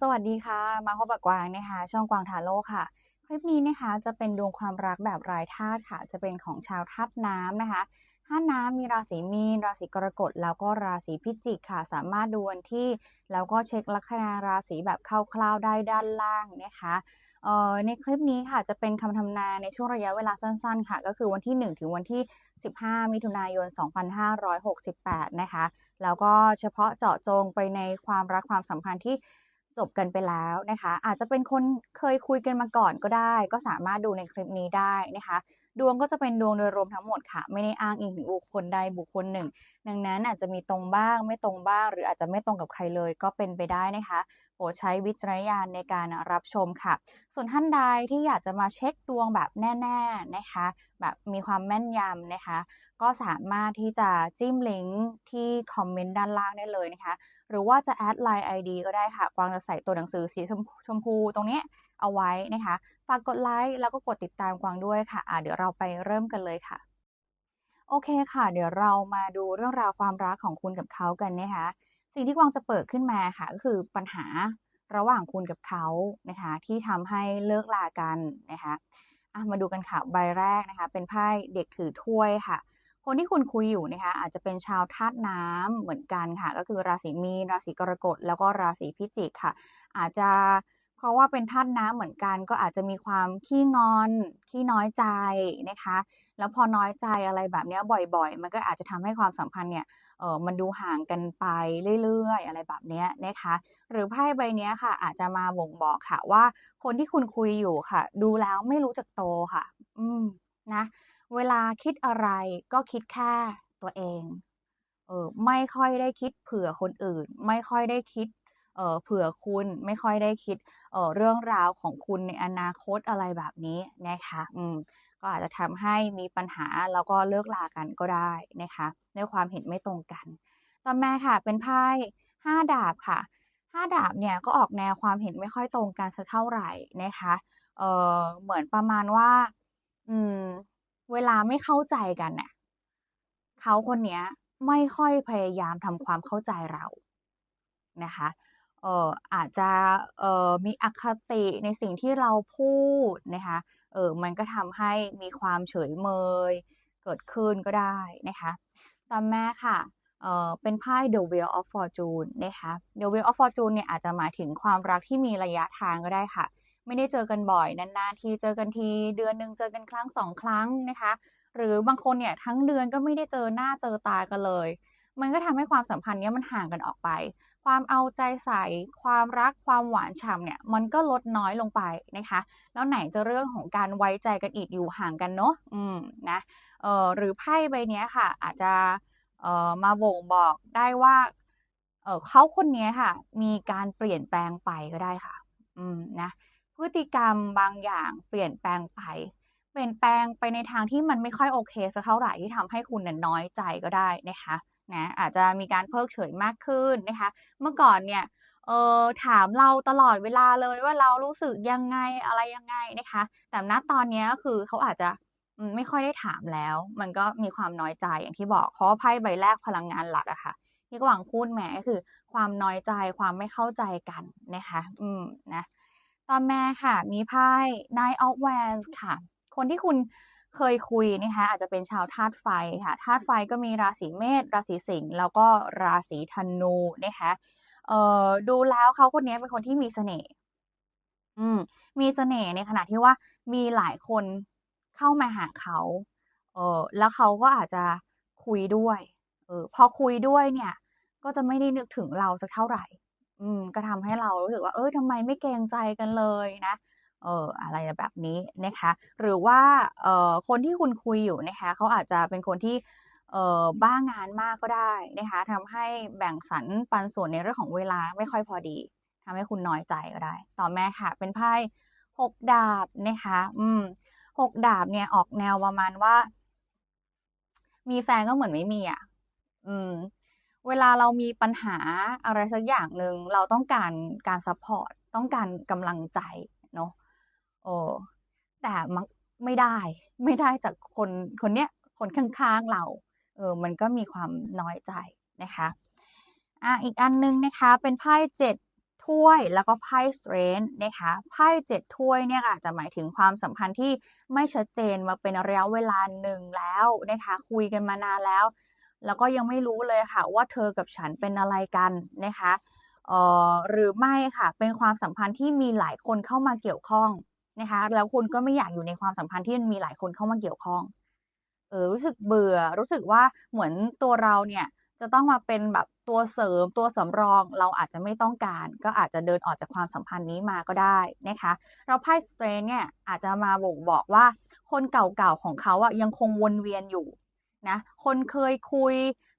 สวัสดีค่ะ มาพบกับกวางนะคะ ช่องกวางทาโร่ค่ะ คลิปนี้นะคะจะเป็นดวงความรักแบบรายธาตุค่ะ จะเป็นของชาวธาตุน้ำนะคะธาตุน้ำมีราศีมีน ราศีกรกฎแล้วก็ราศีพิจิกค่ะ สามารถดูวันที่ แล้วก็เช็คลัคนาราศีแบบคร่าวๆได้ด้านล่างนะคะเอ่อในคลิปนี้ค่ะจะเป็นคำทำนายในช่วงระยะเวลาสั้นๆ ค่ะ ก็คือวันที่ 1 ถึงวันที่ 15 มิถุนายน 2568 นะคะ แล้วก็เฉพาะเจาะจงไปในความรักความสัมพันธ์ที่ จบกันไปแล้วนะคะ อาจจะเป็นคนเคยคุยกันมาก่อนก็ได้ ก็สามารถดูในคลิปนี้ได้นะคะ ดวงก็จะเป็นดวงโดยรวมทั้งหมดค่ะ ไม่ได้อ้างอิงถึงบุคคลใดบุคคลหนึ่ง ดังนั้นอาจจะมีตรงบ้างไม่ตรงบ้าง หรืออาจจะไม่ตรงกับใครเลยก็เป็นไปได้นะคะโปรดใช้วิจารณญาณในการรับชมค่ะ ส่วนท่านใดที่อยากจะมาเช็คดวงแบบแน่ๆนะคะ แบบมีความแม่นยำนะคะ ก็สามารถที่จะจิ้มลิงก์ที่คอมเมนต์ด้านล่างได้เลยนะคะ หรือว่าจะแอดไลน์ ID ก็ได้ค่ะกวางจะใส่ตัวหนังสือสีชมพูตรงนี้ เอาไว้นะคะ ฝากกดไลค์แล้วก็กดติดตามกวางด้วยค่ะะเดี๋ยวเราไปเริ่มกันเลยค่ะโอเคค่ะ เดี๋ยวเรามาดูเรื่องราวความรักของคุณกับเขากันนะคะสิ่งที่กวางจะเปิดขึ้นมาค่ะ ก็คือปัญหาระหว่างคุณกับเขานะคะ ที่ทำให้เลิกลากันนะคะมาดูกันค่ะใบแรกนะคะ เป็นไพ่เด็กถือถ้วยค่ะ คนที่คุณคุยอยู่นะคะ อาจจะเป็นชาวธาตุน้ำเหมือนกันค่ะ ก็คือราศีมีนราศีกรกฎแล้วก็ราศีพิจิกค่ะ อาจจะ เพราะว่าเป็นธาตุน้ำเหมือนกัน ก็อาจจะมีความขี้งอนขี้น้อยใจนะคะ แล้วพอน้อยใจอะไรแบบนี้บ่อยๆ มันก็อาจจะทำให้ความสัมพันธ์เนี่ยเออมันดูห่างกันไปเรื่อยๆ อะไรแบบนี้นะคะ หรือไพ่ใบนี้ค่ะ อาจจะมาบ่งบอกค่ะว่าคนที่คุณคุยอยู่ค่ะ ดูแล้วไม่รู้จักโตค่ะ อืมนะเวลาคิดอะไรก็คิดแค่ตัวเองเออไม่ค่อยได้คิดเผื่อคนอื่น ไม่ค่อยได้คิด เผื่อคุณไม่ค่อยได้คิดเเรื่องราวของคุณในอนาคตอะไรแบบนี้นะคะอืมก็อาจจะทำให้มีปัญหาแล้วก็เลิกลากันก็ได้นะคะด้วยความเห็นไม่ตรงกัน ต่อมาค่ะเป็นไพ่ห้าดาบค่ะห้าดาบเนี่ยก็ออกแนวความเห็นไม่ค่อยตรงกันสักเท่าไหร่นะคะเออเหมือนประมาณว่า อืม เวลาไม่เข้าใจกันเนี่ยเขาคนเนี้ยไม่ค่อยพยายามทำความเข้าใจเรานะคะ เอ่ออาจจะเอ่อมีอคติในสิ่งที่เราพูดนะคะเออมันก็ทำให้มีความเฉยเมยเกิดขึ้นก็ได้นะคะต่อมาค่ะเอ่อเป็นไพ่ The Wheel of Fortune นะคะ The Wheel of Fortune เนี่ยอาจจะหมายถึงความรักที่มีระยะทางก็ได้ค่ะ ไม่ได้เจอกันบ่อยนานๆทีเจอกันทีเดือนหนึ่งเจอกันครั้งสองครั้งนะคะ หรือบางคนเนี่ยทั้งเดือนก็ไม่ได้เจอหน้าเจอตากันเลย มันก็ทำให้ความสัมพันธ์นี้มันห่างกันออกไป ความเอาใจใส่ ความรัก ความหวานฉ่ำเนี่ย มันก็ลดน้อยลงไปนะคะ แล้วไหนจะเรื่องของการไว้ใจกันอีกอยู่ห่างกันเนาะ อืม นะ เอ่อ หรือไพ่ใบนี้ค่ะ อาจจะ เอ่อ มาบ่งบอกได้ว่า เออเขาคนนี้ค่ะ มีการเปลี่ยนแปลงไปก็ได้ค่ะ อืม นะ พฤติกรรมบางอย่างเปลี่ยนแปลงไปเปลี่ยนแปลงไปในทางที่มันไม่ค่อยโอเคสักเท่าไหร่ที่ทำให้คุณเนี่ยน้อยใจก็ได้นะคะ นะอาจจะมีการเพิกเฉยมากขึ้นนะคะ เมื่อก่อนเนี่ยเออถามเราตลอดเวลาเลยว่าเรารู้สึกยังไงอะไรยังไงนะคะ แต่ณตอนนี้ก็คือเขาอาจจะไม่ค่อยได้ถามแล้ว มันก็มีความน้อยใจอย่างที่บอกเพราะไพ่ใบแรกพลังงานหลักอะคะ่ะที่กวางพูดแหมก็คือ ความน้อยใจความไม่เข้าใจกันนะคะ อืมนะตอนแม่ค่ะ มีไพ่ Nine of Wands ค่ะ คนที่คุณเคยคุยนะคะอาจจะเป็นชาวธาตุไฟค่ะธาตุไฟก็มีราศีเมษราศีสิงห์แล้วก็ราศีธนูนะคะเอ่อดูแล้วเขาคนนี้เป็นคนที่มีเสน่ห์อืมมีเสน่ห์ในขณะที่ว่ามีหลายคนเข้ามาหาเขาเออแล้วเขาก็อาจจะคุยด้วยเออพอคุยด้วยเนี่ย ก็จะไม่ได้นึกถึงเราสักเท่าไหร่ อืม ก็ทำให้เรารู้สึกว่า เออทำไมไม่เกรงใจกันเลยนะ เอออะไรแบบนี้นะคะ หรือว่าเอ่อคนที่คุณคุยอยู่นะคะเขาอาจจะเป็นคนที่เอ่อบ้างานมากก็ได้นะคะทำให้แบ่งสรรปันส่วนในเรื่องของเวลาไม่ค่อยพอดีทำให้คุณน้อยใจก็ได้ ต่อแม่ค่ะ เป็นไพ่หกดาบนะคะ อืมหกดาบเนี่ยออกแนวประมาณว่า มีแฟนก็เหมือนไม่มีอะ อืม เวลาเรามีปัญหาอะไรสักอย่างหนึ่งเราต้องการการซัพพอร์ตต้องการกำลังใจ โอ้แต่มักไม่ได้ไม่ได้จากคนคนเนี้ยคนข้างๆเราเออมันก็มีความน้อยใจนะคะอะอีกอันนึงนะคะเป็นไพ่เจ็ดถ้วยแล้วก็ไพ่ strength นะคะไพ่เจ็ดถ้วยเนี่ยอาจจะหมายถึงความสัมพันธ์ที่ไม่ชัดเจนมาเป็นระยะเวลาหนึ่งแล้วนะคะคุยกันมานานแล้ว แล้วก็ยังไม่รู้เลยค่ะว่าเธอกับฉันเป็นอะไรกันนะคะเอ่อหรือไม่ค่ะเป็นความสัมพันธ์ที่มีหลายคนเข้ามาเกี่ยวข้อง นะคะ แล้วคุณก็ไม่อยากอยู่ในความสัมพันธ์ที่มีหลายคนเข้ามาเกี่ยวข้อง เออรู้สึกเบื่อ รู้สึกว่าเหมือนตัวเราเนี่ยจะต้องมาเป็นแบบตัวเสริมตัวสำรองเราอาจจะไม่ต้องการ ก็อาจจะเดินออกจากความสัมพันธ์นี้มาก็ได้นะคะ เราไพ่สเตรนเนี่ยอาจจะมาบ่งบอกว่า คนเก่าๆของเขาอะยังคงวนเวียนอยู่นะคนเคยคุย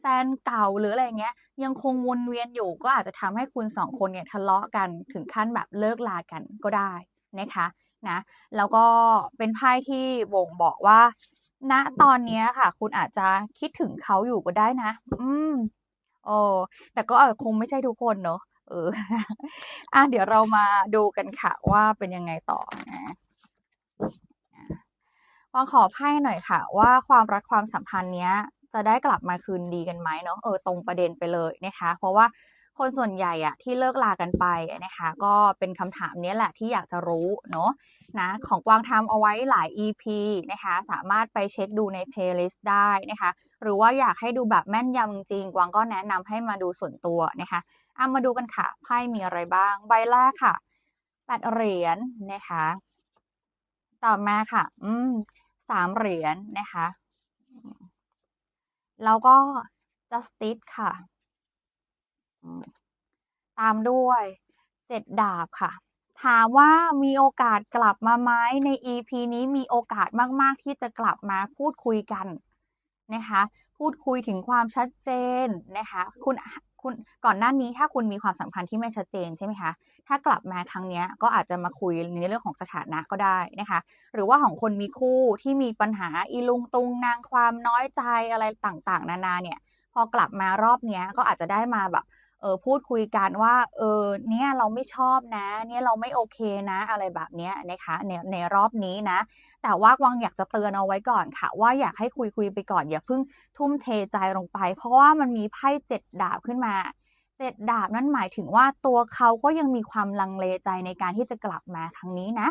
แฟนเก่าหรืออะไรเงี้ย ยังคงวนเวียนอยู่ก็อาจจะทำให้คุณสองคนเนี่ยทะเลาะกันถึงขั้นแบบเลิกลากันก็ได้ นะคะนะแล้วก็เป็นไพ่ที่บ่งบอกว่าณตอนนี้ค่ะ คุณอาจจะคิดถึงเขาอยู่ก็ได้นะ อืมโอ้แต่ก็คงไม่ใช่ทุกคนเนอะเอออะเดี๋ยวเรามาดูกันค่ะว่าเป็นยังไงต่อนะวางขอไพ่หน่อยค่ะ ว่าความรักความสัมพันธ์เนี้ย จะได้กลับมาคืนดีกันไหมเนาะเออตรงประเด็นไปเลยนะคะ เพราะว่า คนส่วนใหญ่อะที่เลิกลากันไปนะคะ ก็เป็นคำถามนี้แหละที่อยากจะรู้เนาะนะของกวางทำเอาไว้หลาย EP นะคะ สามารถไปเช็คดูใน playlist ได้นะคะ หรือว่าอยากให้ดูแบบแม่นยำจริง กวางก็แนะนำให้มาดูส่วนตัวนะคะเอามาดูกันค่ะไพ่มีอะไรบ้าง ใบแรกค่ะแปดเหรียญนะคะ ต่อมาค่ะ อืมสามเหรียญนะคะ แล้วก็ justice ค่ะ ตามด้วยเจ็ดดาบค่ะ ถามว่ามีโอกาสกลับมาไหมใน EP นี้มีโอกาสมาก ๆ ที่จะกลับมาพูดคุยกันนะคะพูดคุยถึงความชัดเจนนะคะคุณคุณก่อนหน้านี้ถ้าคุณมีความสัมพันธ์ที่ไม่ชัดเจนใช่ไหมคะถ้ากลับมาครั้งนี้ก็อาจจะมาคุยในเรื่องของสถานะก็ได้นะคะหรือว่าของคนมีคู่ที่มีปัญหาอีลุงตุงนางความน้อยใจอะไรต่างๆ นานาเนี่ยพอกลับมารอบนี้ก็อาจจะได้มาแบบ เออพูดคุยกันว่าเออเนี่ยเราไม่ชอบนะ เนี่ยเราไม่โอเคนะอะไรแบบนี้นะคะในในรอบนี้นะ แต่ว่ากวางอยากจะเตือนเอาไว้ก่อนค่ะ ว่าอยากให้คุยคุยไปก่อนอย่าเพิ่งทุ่มเทใจลงไป เพราะว่ามันมีไพ่เจ็ดดาบขึ้นมาเจ็ดดาบนั่นหมายถึงว่าตัวเขาก็ยังมีความลังเลใจในการที่จะกลับมาครั้งนี้นะ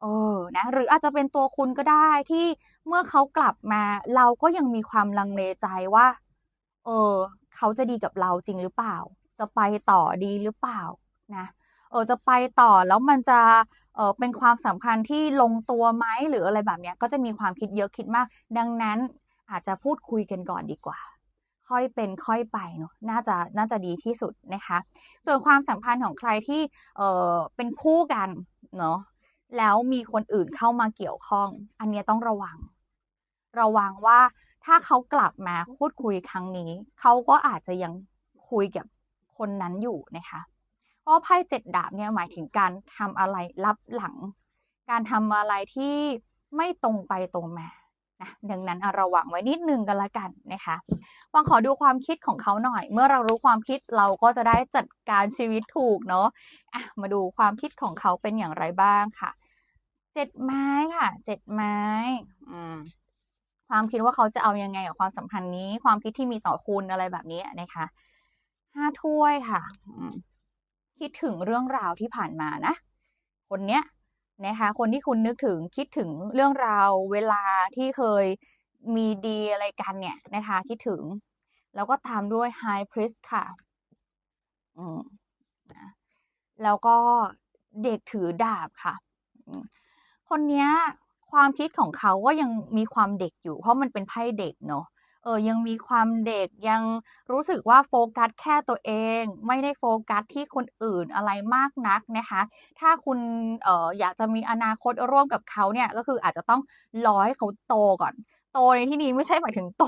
เออนะหรืออาจจะเป็นตัวคุณก็ได้ที่เมื่อเขากลับมา เราก็ยังมีความลังเลใจว่า เออ เขาจะดีกับเราจริงหรือเปล่า จะไปต่อดีหรือเปล่านะเออจะไปต่อแล้วมันจะเออเป็นความสัมพันธ์ที่ลงตัวไหมหรืออะไรแบบเนี้ยก็จะมีความคิดเยอะคิดมาก ดังนั้นอาจจะพูดคุยกันก่อนดีกว่า ค่อยเป็นค่อยไปเนาะน่าจะน่าจะดีที่สุดนะคะ ส่วนความสัมพันธ์ของใครที่เออเป็นคู่กันเนาะแล้วมีคนอื่นเข้ามาเกี่ยวข้อง อันนี้ต้องระวัง ระวังว่าถ้าเขากลับมาพูดคุยครั้งนี้ เขาก็อาจจะยังคุยกับคนนั้นอยู่นะคะเพราะไพ่เจ็ดดาบเนี่ยหมายถึงการทำอะไรลับหลัง การทำอะไรที่ไม่ตรงไปตรงมานะดังนั้นระวังไว้นิดนึงกันละกันนะคะวังขอดูความคิดของเขาหน่อย เมื่อเรารู้ความคิดเราก็จะได้จัดการชีวิตถูกเนาะะมาดูความคิดของเขาเป็นอย่างไรบ้างค่ะเจ็ดไม้ค่ะเจ็ดไม้ อืม ความคิดว่าเขาจะเอายังไงกับความสัมพันธ์นี้ ความคิดที่มีต่อคุณอะไรแบบนี้นะคะห้าถ้วยค่ะ คิดถึงเรื่องราวที่ผ่านมานะ คนเนี้ยนะคะคนที่คุณนึกถึงคิดถึงเรื่องราวเวลาที่เคยมีดีอะไรกันเนี่ยนะคะคิดถึง แล้วก็ตามด้วย High Priest ค่ะอืมนะแล้วก็เด็กถือดาบค่ะ คนเนี้ย ความคิดของเขาก็ยังมีความเด็กอยู่ เพราะมันเป็นไพ่เด็กเนาะเออยังมีความเด็กยังรู้สึกว่าโฟกัสแค่ตัวเอง ไม่ได้โฟกัสที่คนอื่นอะไรมากนักนะคะ ถ้าคุณเอออยากจะมีอนาคตร่วมกับเขาเนี่ยก็คืออาจจะต้องรอให้เขาโตก่อน โตในที่นี้ไม่ใช่หมายถึงโต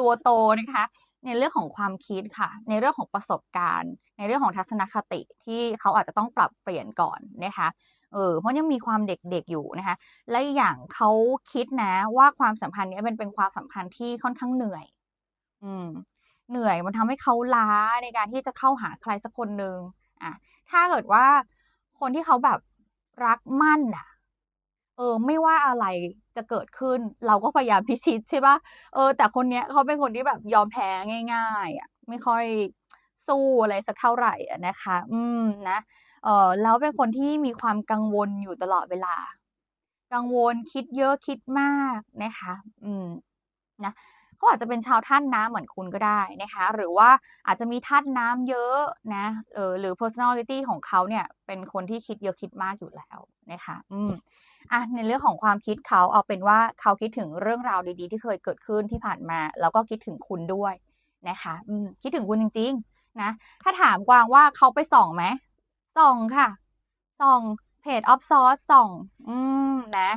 ตัวโตนะคะ ในเรื่องของความคิดค่ะ ในเรื่องของประสบการณ์ ในเรื่องของทัศนคติที่เขาอาจจะต้องปรับเปลี่ยนก่อนนะคะเออเพราะยังมีความเด็กๆอยู่นะคะ และอย่างเขาคิดนะว่าความสัมพันธ์นี้เป็นเป็นความสัมพันธ์ที่ค่อนข้างเหนื่อย อืม เหนื่อยมันทำให้เขาล้าในการที่จะเข้าหาใครสักคนหนึ่งอะถ้าเกิดว่าคนที่เขาแบบรักมั่นอะ เออ ไม่ว่าอะไร จะเกิดขึ้น เราก็พยายามพิชิตใช่ปะเออ แต่คนเนี้ยเขาเป็นคนที่แบบยอมแพ้ง่ายๆอะไม่ค่อยสู้อะไรสักเท่าไหร่นะคะ อืมนะเออแล้วเป็นคนที่มีความกังวลอยู่ตลอดเวลา กังวลคิดเยอะคิดมากนะคะ อืมนะ เขาอาจจะเป็นชาวธาตุน้ำเหมือนคุณก็ได้นะคะหรือว่าอาจจะมีธาตุน้ำเยอะนะเออหรือ personality ของเขาเนี่ยเป็นคนที่คิดเยอะคิดมากอยู่แล้วนะคะอืมอะในเรื่องของความคิดเขาเอาเป็นว่าเขาคิดถึงเรื่องราวดีๆ ที่เคยเกิดขึ้นที่ผ่านมา แล้วก็คิดถึงคุณด้วยนะคะอืมคิดถึงคุณจริง ๆ นะ ถ้าถามกวางว่าเขาไปส่องไหมส่องค่ะส่อง Page of Swords ส่อง อืมนะ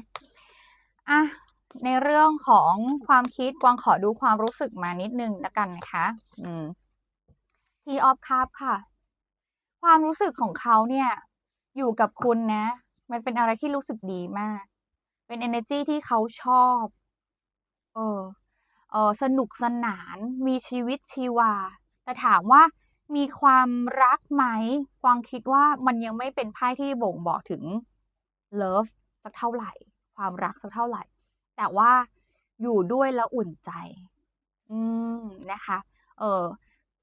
อะ ในเรื่องของความคิดกวางขอดูความรู้สึกมานิดนึงล้วกันนะคะอืม Tea of Cups ค่ะ ความรู้สึกของเขาเนี่ย อยู่กับคุณนะ มันเป็นอะไรที่รู้สึกดีมาก เป็นเอเนอร์จีที่เขาชอบ เออเออสนุกสนานมีชีวิตชีวา แต่ถามว่ามีความรักไหมกวางคิดว่ามันยังไม่เป็นไพ่ที่บ่งบอกถึงเลิฟสักเท่าไหร่ ความรักสักเท่าไหร่ แต่ว่าอยู่ด้วยแล้วอุ่นใจ อืมนะคะ เออ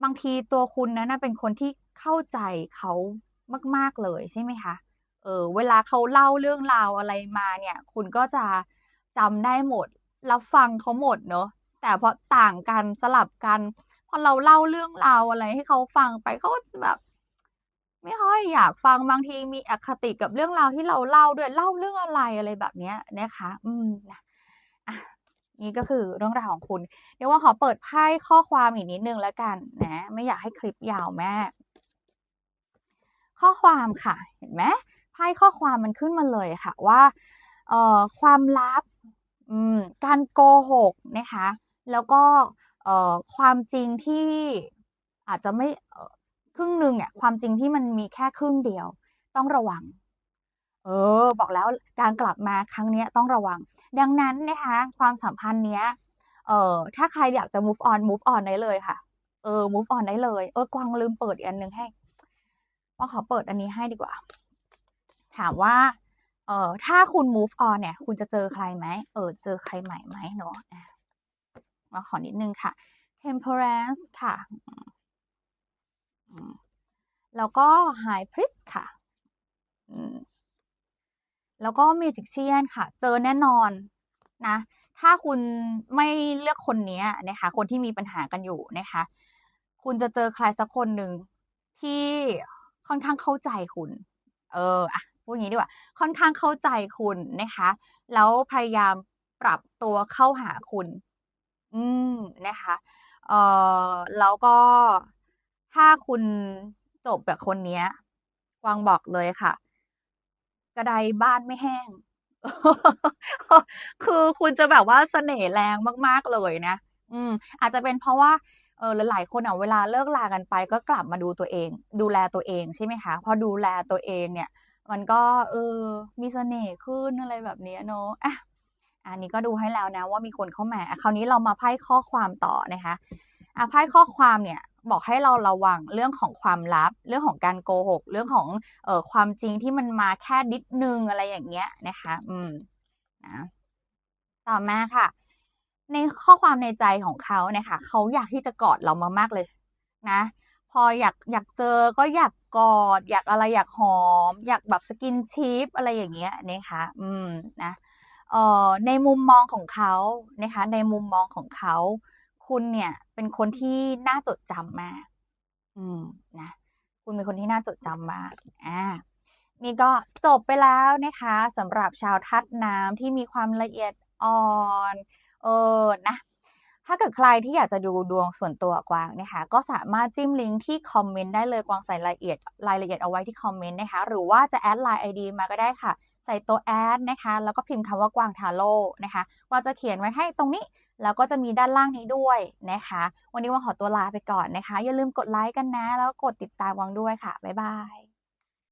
บางทีตัวคุณนั้นะเป็นคนที่เข้าใจเขามาก ๆเลยใช่ไหมคะเออเวลาเขาเล่าเรื่องราวอะไรมาเนี่ย คุณก็จะจำได้หมดรับฟังเขาหมดเนาะแต่พอต่างกันสลับกัน พอเราเล่าเรื่องราวอะไรให้เขาฟังไปเขาก็จะแบบ ไม่ค่อยอยากฟังบางทีมีอคติกับเรื่องราวที่เราเล่าด้วยเล่าเรื่องอะไรอะไรแบบเนี้ยนะคะ อืม นี่ก็คือเรื่องราวของคุณเดี๋ยวว่าขอเปิดไพ่ข้อความอีกนิดนึงแล้วกันนะไม่อยากให้คลิปยาวแมากข้อความค่ะ เห็นไหมไพ่ข้อความมันขึ้นมาเลยค่ะว่าเอ่อความลับอืมการโกหกนะคะแล้วก็เอ่อความจริงที่อาจจะไม่ครึ่งหนึ่งเนี่ยความจริงที่มันมีแค่ครึ่งเดียว ต้องระวัง เออ บอกแล้วการกลับมาครั้งนี้ต้องระวัง ดังนั้นนะคะ ความสัมพันธ์เนี้ย เออถ้าใครอยากจะ move on move on ได้เลยค่ะ เออ move on ได้เลย เออกวางลืมเปิดอีกอันหนึ่งให้กวาขอเปิดอันนี้ให้ดีกว่า ถามว่า เออถ้าคุณ move on เนี่ย คุณจะเจอใครไหม เออ เจอใครใหม่ไหมเนาะอาขอนิดนึงค่ะ Temperance ค่ะ แล้วก็ High Priest ค่ะอืม แล้วก็ Magician ค่ะ เจอแน่นอนนะ ถ้าคุณไม่เลือกคนนี้นะคะ คนที่มีปัญหากันอยู่นะคะ คุณจะเจอใครสักคนหนึ่งที่ค่อนข้างเข้าใจคุณ เอออะพูดอย่างงี้ดีกว่า ค่อนข้างเข้าใจคุณนะคะ แล้วพยายามปรับตัวเข้าหาคุณ อืมนะคะ เอ่อแล้วก็ถ้าคุณจบกับคนนี้กวางบอกเลยค่ะ กระไดบ้านไม่แห้ง คือคุณจะแบบว่าเสน่ห์แรงมากๆเลยนะ อืม อาจจะเป็นเพราะว่าเออหลายคนอะเวลาเลิกลากันไปก็กลับมาดูตัวเอง ดูแลตัวเองใช่ไหมคะพอดูแลตัวเองเนี่ย มันก็เออมีเสน่ห์ขึ้นอะไรแบบนี้เนาะอะอันนี้ก็ดูให้แล้วนะว่ามีคนเข้ามาคราวนี้เรามาไพ่ข้อความต่อนะคะ อะไพ่ข้อความเนี่ยบอกให้เราระวังเรื่องของความลับ เรื่องของการโกหก เรื่องของเอ่อความจริงที่มันมาแค่นิดหนึ่งอะไรอย่างเงี้ยนะคะ อืมนะต่อมาค่ะ ในข้อความในใจของเขาเนี่ยค่ะเขาอยากที่จะกอดเรามากๆเลยนะ พออยากอยากเจอก็อยากกอด อยากอะไรอยากหอม อยากแบบ skinship อะไรอย่างเงี้ยนะคะอืมนะเอ่อในมุมมองของเขานะคะ ในมุมมองของเขา คุณเนี่ยเป็นคนที่น่าจดจำมากอืมนะคุณเป็นคนที่น่าจดจำมากอานี่ก็จบไปแล้วนะคะสำหรับชาวทัดน้ำที่มีความละเอียดอ่อน เออนะ ถ้าเกิดใครที่อยากจะดูดวงส่วนตัวกวางนะคะก็สามารถจิ้มลิงก์ที่คอมเมนต์ได้เลยกวางใส่รายละเอียดรายละเอียดเอาไว้ที่คอมเมนต์นะคะหรือว่าจะแอด LINE ID มาก็ได้ค่ะ ใส่ตัวแอดนะคะแล้วก็พิมพ์คำว่ากวางทาโร่นะคะกวางจะเขียนไว้ให้ตรงนี้แล้วก็จะมีด้านล่างนี้ด้วยนะคะ วันนี้กวางขอตัวลาไปก่อนนะคะ อย่าลืมกดไลก์กันนะ แล้วก็กดติดตามกวางด้วยค่ะ บ๊ายบาย